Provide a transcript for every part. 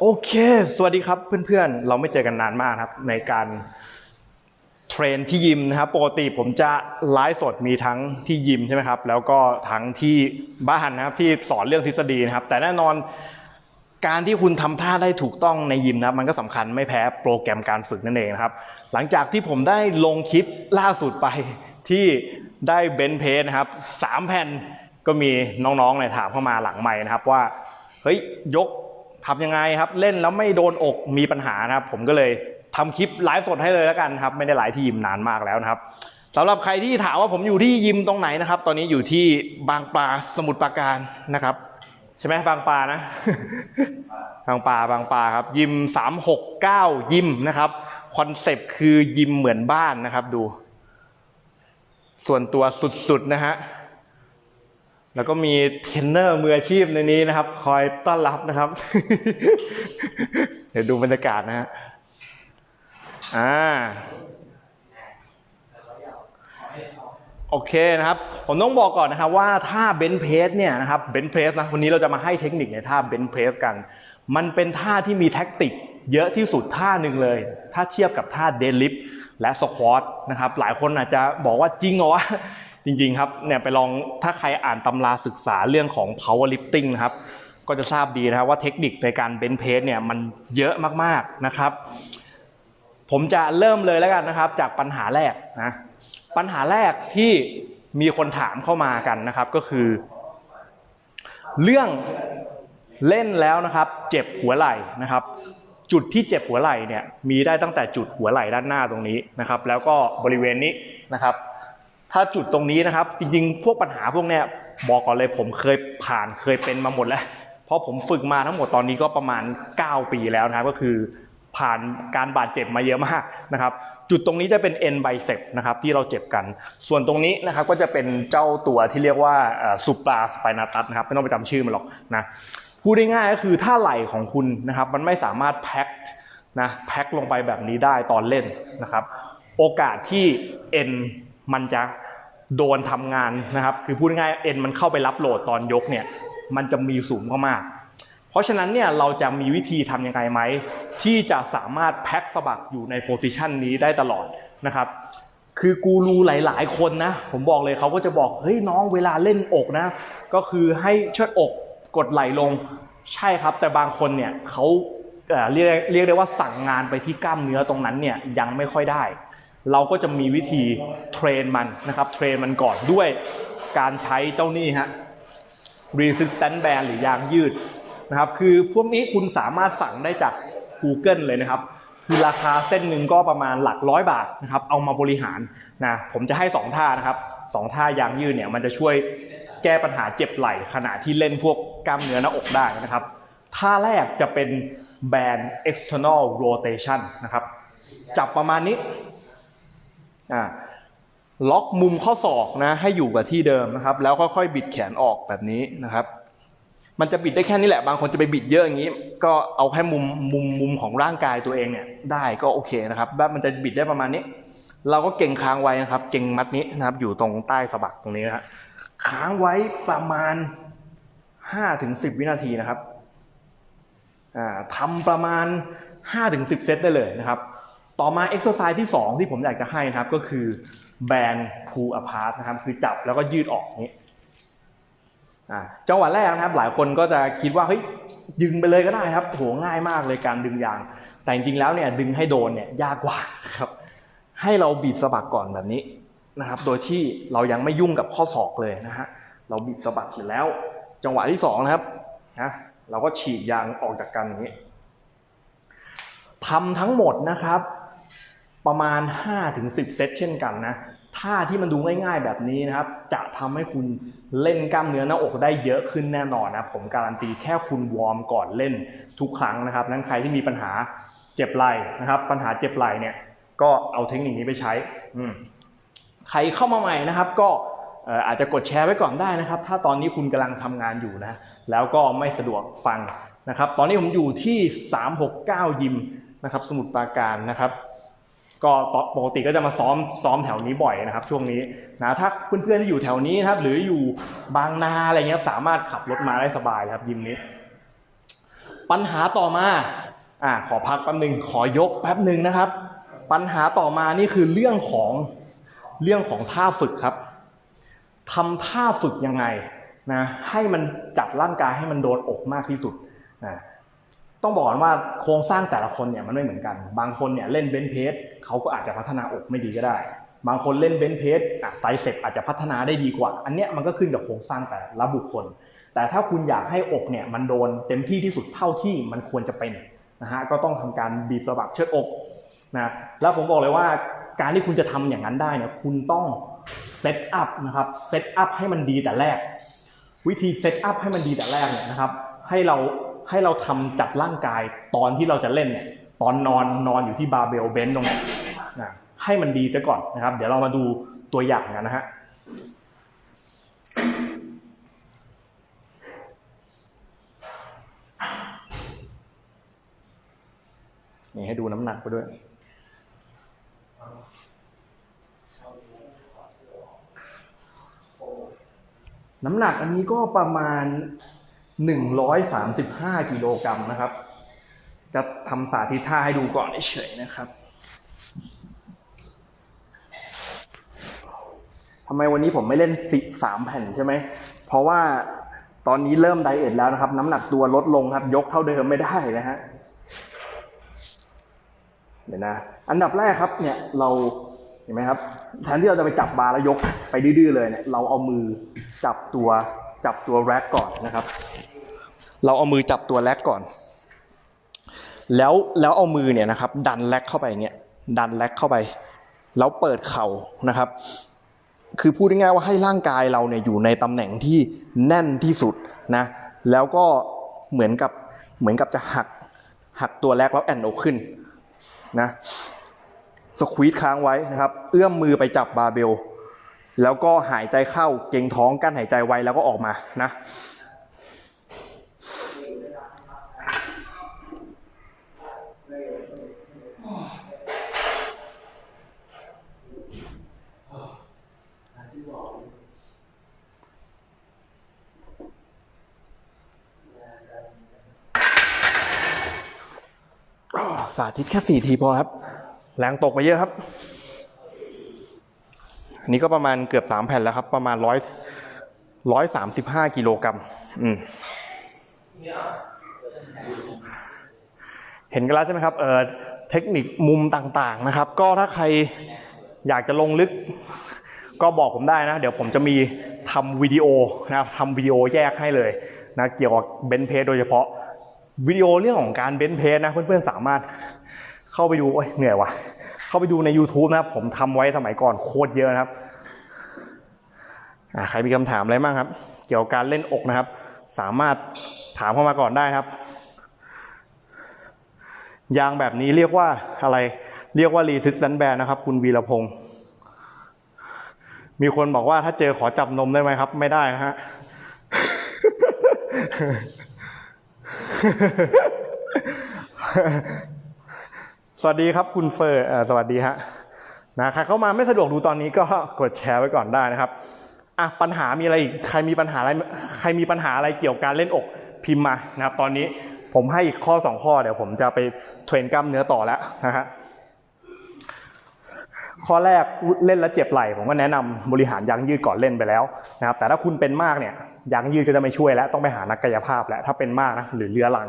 โอเค สวัสดีครับเพื่อนๆ เราไม่เจอกันนานมากครับ ในการเทรนที่ยิมนะครับ ปกติผมจะไลฟ์สดมีทั้งที่ยิมใช่ไหมครับ แล้วก็ทั้งที่บ้านนะครับที่สอนเรื่องทฤษฎีนะครับ แต่แน่นอนการที่คุณทำท่าได้ถูกต้องในยิมนะครับ มันก็สำคัญไม่แพ้โปรแกรมการฝึกนั่นเองนะครับ หลังจากที่ผมได้ลงคลิปล่าสุดไปที่ได้เบนเพสนะครับสามแผ่นก็มีน้องๆเนี่ยถามเข้ามาหลังใหม่นะครับว่าเฮ้ยยก ทำยังไงครับ เล่นแล้วไม่โดนอกมีปัญหานะครับ ผมก็เลยทำคลิปไลฟ์สดให้เลยแล้วกันครับ ไม่ได้ไลฟ์ที่ยิมนานมากแล้วนะครับสำหรับใครที่ถามว่าผมอยู่ที่ยิมตรงไหนนะครับ ตอนนี้อยู่ที่บางปลาสมุทรปราการนะครับ ใช่ไหมบางปลานะ บางปลาบางปลาครับ ยิม 369 ยิมนะครับคอนเซปต์คือยิมเหมือนบ้านนะครับดู ส่วนตัวสุดๆนะฮะ แล้วก็มีเทรนเนอร์มืออาชีพในนี้นะครับ คอยต้อนรับนะครับ เดี๋ยวดูบรรยากาศนะฮะอ่าโอเคนะครับ ผมต้องบอกก่อนนะครับว่าถ้าเบนเพสเนี่ยนะครับเบนเพสนะวันนี้เราจะมาให้เทคนิคในท่าเบนเพสกัน มันเป็นท่าที่มีแท็กติกเยอะที่สุดท่าหนึ่งเลย ถ้าเทียบกับท่าเดลิฟและสควอตนะครับหลายคนอาจจะบอกว่าจริงเหรอวะ จริงๆครับเนี่ยไปลองถ้าใครอ่านตำราศึกษาเรื่องของ powerlifting นะครับก็จะทราบดีนะครับว่าเทคนิคในการเบนเพสเนี่ยมันเยอะมากๆนะครับ ผมจะเริ่มเลยแล้วกันนะครับ จากปัญหาแรกนะปัญหาแรกที่มีคนถามเข้ามากันนะครับก็คือ เรื่องเล่นแล้วนะครับ เจ็บหัวไหล่นะครับ จุดที่เจ็บหัวไหล่เนี่ยมีได้ตั้งแต่จุดหัวไหล่ด้านหน้าตรงนี้นะครับ แล้วก็บริเวณนี้นะครับ ถ้าจุดตรงนี้นะครับ จริงๆ พวกปัญหาพวกเนี้ยบอกก่อนเลยผมเคยผ่านเคยเป็นมาหมดแล้ว เพราะผมฝึกมาทั้งหมดตอนนี้ก็ประมาณ 9 ปีแล้วนะครับ ก็คือผ่านการบาดเจ็บมาเยอะมากนะครับ จุดตรงนี้จะเป็น N bicep นะครับที่เราเจ็บกัน ส่วนตรงนี้นะครับก็จะเป็นเจ้าตัวที่เรียกว่าสุปราสไปนาตัสนะครับไม่ต้องไปจำชื่อมันหรอกนะพูดง่ายๆก็คือถ้าไหล่ของคุณนะครับ มันไม่สามารถแพ็คนะแพ็คลงไปแบบนี้ได้ตอนเล่นนะครับ โอกาสที่ N มันจะโดนทำงานนะครับ คือพูดง่ายๆ N มันเข้าไปรับโหลดตอนยกเนี่ย มันจะมีสูงมากๆเพราะฉะนั้นเนี่ยเราจะมีวิธีทำยังไงไหม ที่จะสามารถแพ็คสะบักอยู่ในโพซิชันนี้ได้ตลอดนะครับ คือกูรูหลาย ๆ คนนะ ผมบอกเลยเขาก็จะบอก เฮ้ยน้องเวลาเล่นอกนะ ก็คือให้เชิดอกกดไหลลง ใช่ครับ แต่บางคนเนี่ยเขาเรียกเรียกได้ว่าสั่งงานไปที่กล้ามเนื้อตรงนั้นเนี่ยยังไม่ค่อยได้ เราก็จะมีวิธีเทรนมันนะครับ เทรนมันก่อนด้วยการใช้เจ้านี่ฮะ resistant band หรือยางยืดนะครับ คือพวกนี้คุณสามารถสั่งได้จาก Google เลยนะครับ คือราคาเส้นหนึ่งก็ประมาณหลักร้อยบาทนะครับ เอามาบริหารนะ ผมจะให้ 2 ท่านะครับสองท่ายางยืดเนี่ยมันจะช่วยแก้ปัญหาเจ็บไหล่ขณะที่เล่นพวกกล้ามเนื้อหน้าอกได้นะครับ ท่าแรกจะเป็น band external rotation นะครับ จับประมาณนี้ อ่าล็อกมุมข้อศอกนะให้อยู่กับที่เดิมนะครับ แล้วค่อยๆบิดแขนออกแบบนี้นะครับ มันจะบิดได้แค่นี้แหละ บางคนจะไปบิดเยอะอย่างนี้ ก็เอาแค่มุมมุมมุมของร่างกายตัวเองเนี่ยได้ก็โอเคนะครับแบบมันจะบิดได้ประมาณนี้ เราก็เก่งค้างไว้นะครับ เก่งมัดนี้นะครับ อยู่ตรงใต้สะบักตรงนี้นะฮะค้างไว้ประมาณ5ถึง10 วินาทีนะครับทำประมาณ5-10 เซตได้เลยนะครับ ต่อมาเอ็กซ์ไซส์ที่ 2 ที่ผมอยากจะให้นะครับก็คือแบนพูอพาร์ตนะครับคือจับแล้วก็ยืดออกนี้จังหวะแรกนะครับ หลายคนก็จะคิดว่าเฮ้ยดึงไปเลยก็ได้ครับโหง่ายมากเลยการดึงยาง แต่จริงๆแล้วเนี่ยดึงให้โดนเนี่ยยากกว่าครับ ให้เราบีบสะบักก่อนแบบนี้นะครับ โดยที่เรายังไม่ยุ่งกับข้อศอกเลยนะฮะเราบีบสะบักเสร็จแล้ว จังหวะที่สองนะครับนะเราก็ฉีดยางออกจากกันอย่างนี้ทำทั้งหมดนะครับ ประมาณ 5-10 เซตเช่นกันนะท่าที่มันดูง่ายๆแบบนี้นะครับ จะทำให้คุณเล่นกล้ามเนื้อหน้าอกได้เยอะขึ้นแน่นอนนะผมการันตีแค่คุณวอร์มก่อนเล่นทุกครั้งนะครับนั้นใครที่มีปัญหาเจ็บไหล่นะครับ ปัญหาเจ็บไหล่เนี่ยก็เอาเทคนิคนี้ไปใช้อืใครเข้ามาใหม่นะครับ ก็เอ่ออาจจะกดแชร์ไว้ก่อนได้นะครับ ถ้าตอนนี้คุณกำลังทำงานอยู่นะ แล้วก็ไม่สะดวกฟังนะครับ ตอนนี้ผมอยู่ที่ 369 ยิมนะครับ สมุทรปราการนะครับ ก็ปกติก็จะมาซ้อมซ้อมแถวนี้บ่อยนะครับ ช่วงนี้นะถ้าเพื่อนๆที่อยู่แถวนี้นะครับ หรืออยู่บางนาอะไรเงี้ยสามารถขับรถมาได้สบายครับยิมนี้ ปัญหาต่อมาอ่าขอพักแป๊บหนึ่งขอยกแป๊บหนึ่งนะครับ ปัญหาต่อมานี่คือเรื่องของเรื่องของท่าฝึกครับทำท่าฝึกยังไงนะให้มันจัดร่างกายให้มันโดนอกมากที่สุดนะ ต้องบอกนว่าโครงสร้างแต่ละคนเนี่ยมันไม่เหมือนกัน บางคนเนี่ยเล่นเบนช์เพสเขาก็อาจจะพัฒนาอกไม่ดีก็ได้ บางคนเล่นเบนช์เพสไตรเซ็ปอาจจะพัฒนาได้ดีกว่า อันเนี้ยมันก็ขึ้นกับโครงสร้างแต่ละบุคคล แต่ถ้าคุณอยากให้อกเนี่ยมันโดนเต็มที่ที่สุดเท่าที่มันควรจะเป็นนะฮะก็ต้องทำการบีบสะบักเชิดอกนะแล้วผมบอกเลยว่าการที่คุณจะทำอย่างนั้นได้เนี่ยคุณต้องเซตอัพนะครับเซตอัพให้มันดีแต่แรก วิธีเซตอัพให้มันดีแต่แรกเนี่ยนะครับให้เรา ให้เราทำจัดร่างกายตอนที่เราจะเล่นเนี่ยตอนนอนนอนอยู่ที่บาร์เบลเบนตรงนี้นะให้มันดีซะก่อนนะครับ เดี๋ยวเรามาดูตัวอย่างกันนะฮะนี่ให้ดูน้ำหนักไปด้วยน้ำหนักอันนี้ก็ประมาณ 135 กิโลกรัมนะครับ จะทำสาธิตท่าให้ดูก่อนเฉยๆนะครับทำไมวันนี้ผมไม่เล่นสิสามแผ่นใช่ไหม เพราะว่าตอนนี้เริ่มไดเอทแล้วนะครับ น้ำหนักตัวลดลงครับ ยกเท่าเดิมไม่ได้นะฮะเดี๋ยวนะ อันดับแรกครับเนี่ยเราเห็นไหมครับ แทนที่เราจะไปจับบาร์แล้วยกไปดื้อๆเลยเนี่ยเราเอามือจับตัว จับตัวแร็กก่อนนะครับ เราเอามือจับตัวแร็กก่อน แล้วแล้วเอามือเนี่ยนะครับ ดันแร็กเข้าไปเนี่ยดันแร็กเข้าไป แล้วเปิดเข่านะครับ คือพูดง่ายๆว่าให้ร่างกายเราเนี่ยอยู่ในตำแหน่งที่แน่นที่สุดนะแล้วก็เหมือนกับเหมือนกับจะหักหักตัวแรกแล้วแอนอกขึ้นนะสควีตค้างไว้นะครับ เอื้อมมือไปจับบาร์เบล แล้วก็หายใจเข้าเก่งท้องกั้นหายใจไว้แล้วก็ออกมานะสาธิตแค่สี่ทีพอครับ แรงตกไปเยอะครับ อันนี้ก็ประมาณเกือบสามแผ่นแล้วครับ ประมาณร้อยร้อยสามสิบห้ากิโลกรัมอืมเห็นกันแล้วใช่ไหมครับเออเทคนิคมุมต่างๆนะครับ ก็ถ้าใครอยากจะลงลึก ก็บอกผมได้นะ เดี๋ยวผมจะมีทำวิดีโอนะครับทำวิดีโอแยกให้เลยนะเกี่ยวกับเบนเพสโดยเฉพาะวิดีโอเรื่องของการเบนเพสนะเพื่อนๆสามารถเข้าไปดูโอ้ยเหนื่อยว่ะ เข้าไปดูใน YouTube นะครับ ผมทำไว้สมัยก่อนโคตรเยอะนะครับใครมีคำถามอะไรบ้างครับ เกี่ยวกับการเล่นอกนะครับ สามารถถามเข้ามาก่อนได้ครับ ยางแบบนี้เรียกว่าอะไร เรียกว่า resistance band นะครับ คุณวีรพงศ์มีคนบอกว่าถ้าเจอขอจับนมได้ไหมครับ ไม่ได้นะฮะ วัสดีครับคุณเฟอร์สวัสดีฮะนะใครเข้ามาไม่สะดวกดูตอนนี้ก็กดแชร์ไว้ก่อนได้นะครับอะปัญหามีอะไรอีกใครมีปัญหาอะไรใครมีปัญหาอะไรเกี่ยวกับการเล่นอกพิมพ์มานะครับตอนนี้ผมให้อีกข้อสองข้อเดี๋ยวผมจะไปเทรนกล้ามเนื้อต่อแล้วนะฮะ ข้อแรกเล่นแล้วเจ็บไหล่ผมก็แนะนำบริหารยางยืดก่อนเล่นไปแล้วนะครับแต่ถ้าคุณเป็นมากเนี่ยยางยืดก็จะไม่ช่วยแล้วต้องไปหานักกายภาพแล้วถ้าเป็นมากนะหรือเรื้อรัง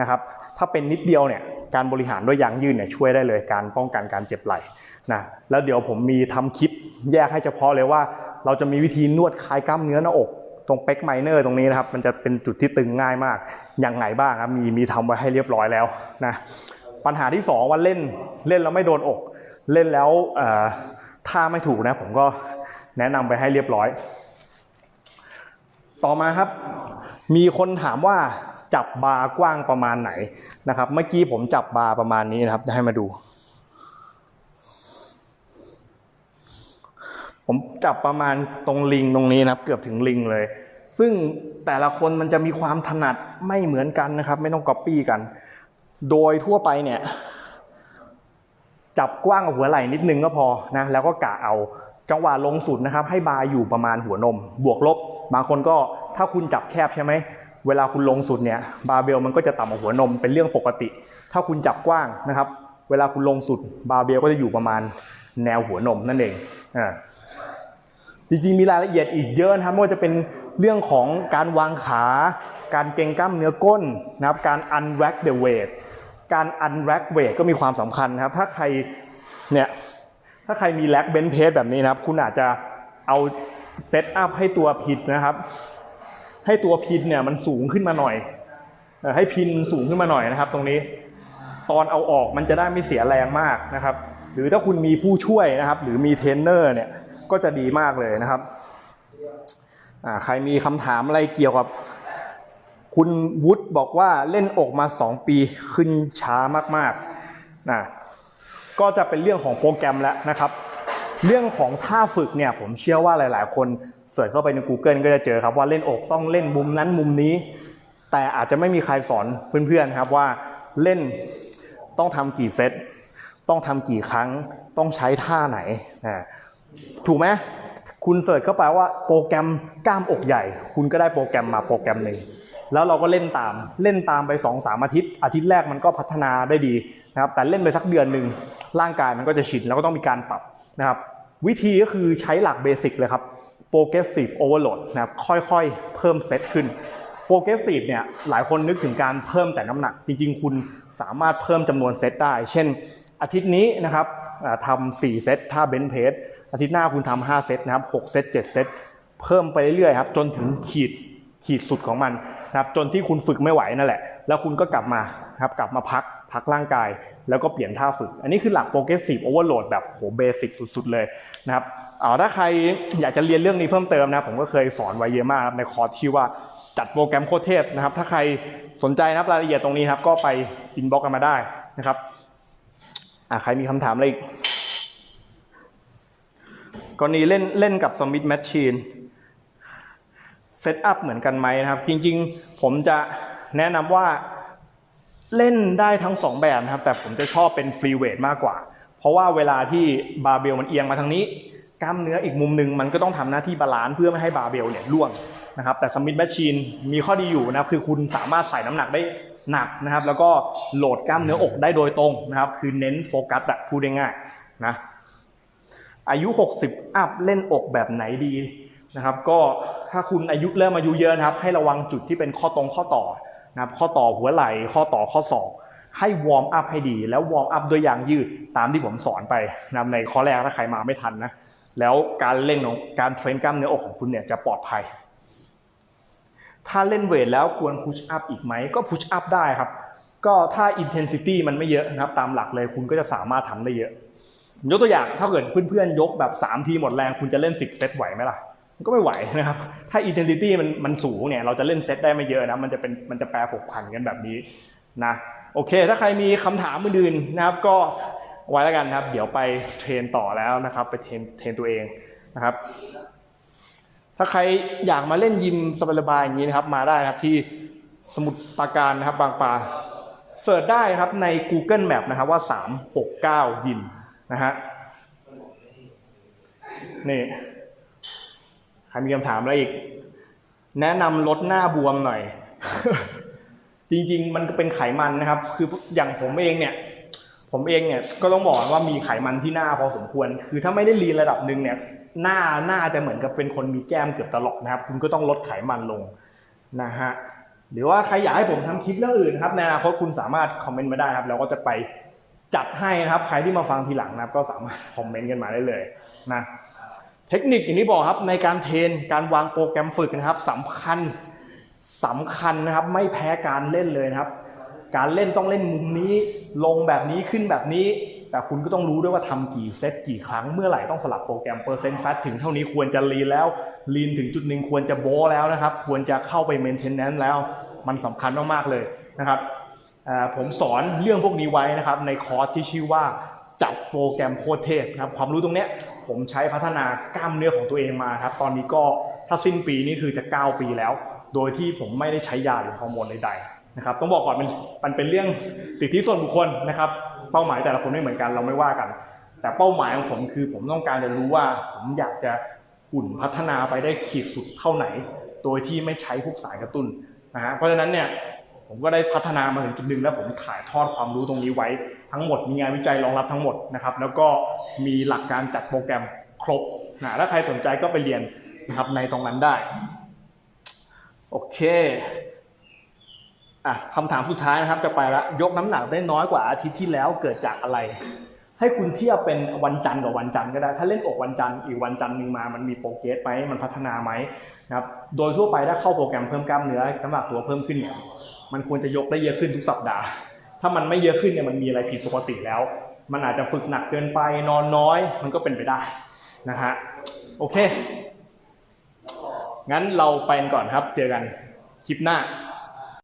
นะครับถ้าเป็นนิดเดียวเนี่ยการบริหารด้วยยางยืดเนี่ยช่วยได้เลยการป้องกันการเจ็บไหล่นะแล้วเดี๋ยวผมมีทำคลิปแยกให้เฉพาะเลยว่า เราจะมีวิธีนวดคลายกล้ามเนื้อหน้าอกตรงเป็กไมเนอร์ตรงนี้นะครับมันจะเป็นจุดที่ตึงง่ายมากอยังไงบ้างครับมีมีทำไว้ให้เรียบร้อยแล้วนะปัญหาที่สองว่าเล่นเล่นแล้วไม่โดนอก เล่นแล้วเอ่อท่าไม่ถูกนะ ผมก็แนะนำไปให้เรียบร้อย ต่อมาครับ มีคนถามว่าจับบาร์กว้างประมาณไหนนะครับ เมื่อกี้ผมจับบาร์ประมาณนี้นะครับ จะให้มาดู ผมจับประมาณตรงลิงตรงนี้นะครับ เกือบถึงลิงเลย ซึ่งแต่ละคนมันจะมีความถนัดไม่เหมือนกันนะครับ ไม่ต้องก๊อปปี้กัน โดยทั่วไปเนี่ย จับกว้างกับหัวไหล่นิดนึงก็พอนะแล้วก็กะเอาจังหวะลงสุดนะครับให้บาอยู่ประมาณหัวนม บวกลบ บางคนก็ถ้าคุณจับแคบใช่ไหมเวลาคุณลงสุดเนี่ยบาเบลมันก็จะต่ำกว่าหัวนมเป็นเรื่องปกติ ถ้าคุณจับกว้างนะครับ เวลาคุณลงสุดบาเบลก็จะอยู่ประมาณแนวหัวนมนั่นเองอ่าจริงๆมีรายละเอียดอีกเยอะนะครับไม่ว่าจะเป็นเรื่องของการวางขา การเกรงกล้ามเนื้อก้นนะครับการ unrack the weight การ unrack weight ก็มีความสำคัญนะครับ ถ้าใครเนี่ยถ้าใครมี rack bench press แบบนี้นะครับ คุณอาจจะเอาเซตอัพให้ตัวพินนะครับ ให้ตัวพินเนี่ยมันสูงขึ้นมาหน่อย ให้พินสูงขึ้นมาหน่อยนะครับ ตรงนี้ ตอนเอาออกมันจะได้ไม่เสียแรงมากนะครับ หรือถ้าคุณมีผู้ช่วยนะครับ หรือมีเทรนเนอร์เนี่ยก็จะดีมากเลยนะครับใครมีคำถามอะไรเกี่ยวกับ คุณวุฒิบอกว่าเล่นอกมา 2 ปีขึ้นช้ามากๆนะก็จะเป็นเรื่องของโปรแกรมแล้วนะครับ เรื่องของท่าฝึกเนี่ยผมเชื่อว่าหลาย ๆ คนเสิร์ชเข้าไปใน Google ก็จะเจอครับว่าเล่นอกต้องเล่นมุมนั้นมุมนี้ แต่อาจจะไม่มีใครสอนเพื่อนๆครับว่าเล่นต้องทำกี่เซตต้องทำกี่ครั้งต้องใช้ท่าไหนนะถูกไหมคุณเสิร์ชเข้าไปว่าโปรแกรมกล้ามอกใหญ่ คุณก็ได้โปรแกรมมาโปรแกรมหนึ่ง แล้วเราก็เล่นตามเล่นตามไป2อสามอาทิตย์ อาทิตย์แรกมันก็พัฒนาได้ดีนะครับแต่เล่นไปสักเดือนหนึ่งร่างกายมันก็จะชินแล้วก็ต้องมีการปรับนะครับวิธีก็คือใช้หลักเบสิกเลยครับ progressive overload นะครับค่อยๆ เพิ่มเซตขึ้น progressive เนี่ยหลายคนนึกถึงการเพิ่มแต่น้ำหนัก จริงๆ คุณสามารถเพิ่มจำนวนเซตได้ เช่น อาทิตย์นี้นะครับอ่าทำ4เซตท่าเบนเพสอาทิตย์หน้าคุณทำ5เซตนะครับ6เซต7เซตเพิ่มไปเรื่อยๆครับจนถึงขีดขีดสุดของมัน นะครับจนที่คุณฝึกไม่ไหวนั่นแหละ แล้วคุณก็กลับมาครับกลับมาพักพักร่างกาย แล้วก็เปลี่ยนท่าฝึก อันนี้คือหลัก progressive overload แบบโหเบสิกสุด ๆ เลยนะครับเอาถ้าใครอยากจะเรียนเรื่องนี้เพิ่มเติมนะ ผมก็เคยสอนไว้เยอะมากในคอร์สที่ว่าจัดโปรแกรมโคตรเทพนะครับ ถ้าใครสนใจนะครับรายละเอียดตรงนี้ครับก็ไปอินบ็อกกันมาได้นะครับอะใครมีคำถามอะไรอีกกรณีเล่นเล่นกับ Summit Machine เซตอัพเหมือนกันไหมนะครับ จริงๆ ผมจะแนะนำว่าเล่นได้ทั้งสองแบบนะครับ แต่ผมจะชอบเป็นฟรีเวทมากกว่า เพราะว่าเวลาที่บาร์เบลมันเอียงมาทางนี้ กล้ามเนื้ออีกมุมหนึ่งมันก็ต้องทำหน้าที่บาลานซ์เพื่อไม่ให้บาร์เบลเนี่ยร่วงนะครับ แต่สมิธแมชชีนมีข้อดีอยู่นะครับ คือคุณสามารถใส่น้ำหนักได้หนักนะครับ แล้วก็โหลดกล้ามเนื้ออกได้โดยตรงนะครับ คือเน้นโฟกัสอะพูดง่ายๆนะอายุ 60 อัพเล่นอกแบบไหนดี นะครับก็ถ้าคุณอายุเริ่มอายุเยอะนะครับ ให้ระวังจุดที่เป็นข้อตรงข้อต่อนะครับข้อต่อหัวไหล่ข้อต่อข้อศอกให้วอร์มอัพให้ดีแล้ววอร์มอัพด้วยยางยืดตามที่ผมสอนไปนะในข้อแรกถ้าใครมาไม่ทันนะแล้วการเล่นของการเทรนกล้ามเนื้ออกของคุณเนี่ยจะปลอดภัย ถ้าเล่นเวทแล้วควรพุชอัพอีกไหมก็พุชอัพได้ครับ ก็ถ้า intensity มันไม่เยอะนะครับ ตามหลักเลยคุณก็จะสามารถทำได้เยอะ ยกตัวอย่างถ้าเกิดเพื่อนๆยกแบบ 3 ทีหมดแรงคุณจะเล่น 10 เซตไหวไหมล่ะ ก็ไม่ไหวนะครับ ถ้า intensity มันมันสูงเนี่ย เราจะเล่นเซตได้ไม่เยอะนะ มันจะเป็นมันจะแปรผกผันกันแบบนี้นะ โอเค ถ้าใครมีคำถามอื่นๆนะครับ ก็ไว้แล้วกันนะครับ เดี๋ยวไปเทรนต่อแล้วนะครับ ไปเทรนเทรนตัวเองนะครับ ถ้าใครอยากมาเล่นยิมสบายๆอย่างนี้นะครับ มาได้นะครับที่สมุทรปราการนะครับ บางปลาเสิร์ชได้ครับใน Google Map นะครับว่า 369 ยิมนะฮะนี่ ครมีคำถามอะไรอีก แนะนำลดหน้าบวมหน่อย จริงๆ มันก็เป็นไขมันนะครับ คืออย่างผมเองเนี่ย ผมเองเนี่ยก็ต้องบอกว่ามีไขมันที่หน้าพอสมควร คือถ้าไม่ได้ลีนระดับหนึ่งเนี่ย หน้าหน้าจะเหมือนกับเป็นคนมีแก้มเกือบตลอดนะครับ คุณก็ต้องลดไขมันลงนะฮะหรือว่าใครอยากให้ผมทำคลิปเรื่องอื่นครับในอนาคตคุณสามารถคอมเมนต์มาได้ครับเราก็จะไปจัดให้นะครับ ใครที่มาฟังทีหลังนะครับ ก็สามารถคอมเมนต์กันมาได้เลยนะ ทคนิคอย่างที่บอกครับในการเทรนการวางโปรแกรมฝึกนะครับสำคัญสำคัญนะครับไม่แพ้การเล่นเลยนะครับ การเล่นต้องเล่นมุมนี้ ลงแบบนี้ขึ้นแบบนี้ แต่คุณก็ต้องรู้ด้วยว่าทำกี่เซตกี่ครั้งเมื่อไหร่ต้องสลับโปรแกรมเปอร์เซ็นต์แฟตถึงเท่านี้ควรจะลีนแล้วลีนถึงจุดหนึ่งควรจะโบแล้วนะครับ ควรจะเข้าไปเมนเทนแนนซ์แล้วมันสำคัญมากๆเลยนะครับผมสอนเรื่องพวกนี้ไว้นะครับในคอร์สที่ชื่อว่า จับโปรแกรมโคตรเทพครับความรู้ตรงเนี้ยผมใช้พัฒนากล้ามเนื้อของตัวเองมาครับ ตอนนี้ก็ถ้าสิ้นปีนี่คือจะ 9 ปีแล้ว โดยที่ผมไม่ได้ใช้ยาหรือฮอร์โมนใดๆนะครับต้องบอกก่อนมันมันเป็นเรื่องสิทธิส่วนบุคคลนะครับ เป้าหมายแต่ละคนไม่เหมือนกันเราไม่ว่ากัน แต่เป้าหมายของผมคือผมต้องการจะรู้ว่าผมอยากจะหุ่นพัฒนาไปได้ขีดสุดเท่าไหน โดยที่ไม่ใช้พวกสารกระตุ้นนะฮะเพราะฉะนั้นเนี่ย ผมก็ได้พัฒนามาถึงจุดหนึ่งแล้วผมถ่ายทอดความรู้ตรงนี้ไว้ทั้งหมดมีงานวิจัยรองรับทั้งหมดนะครับแล้วก็มีหลักการจัดโปรแกรมครบนะถ้าใครสนใจก็ไปเรียนนะครับในตรงนั้นได้โอเคอะคำถามสุดท้ายนะครับจะไปละยกน้ำหนักได้น้อยกว่าอาทิตย์ที่แล้วเกิดจากอะไร ให้คุณเทียบเป็นวันจันทร์กับวันจันทร์ก็ได้ ถ้าเล่นอกวันจันทร์อีกวันจันทร์หนึ่งมามันมีโปรเกรสไหมมันพัฒนาไหมนะครับโดยทั่วไปถ้าเข้าโปรแกรมเพิ่มกล้ามเนื้อน้ำหนักตัวเพิ่มขึ้นเนี่ย มันควรจะยกได้เยอะขึ้นทุกสัปดาห์ ถ้ามันไม่เยอะขึ้นเนี่ยมันมีอะไรผิดปกติแล้ว มันอาจจะฝึกหนักเกินไปนอนน้อย มันก็เป็นไปได้นะฮะโอเค งั้นเราไปก่อนครับ เจอกันคลิปหน้า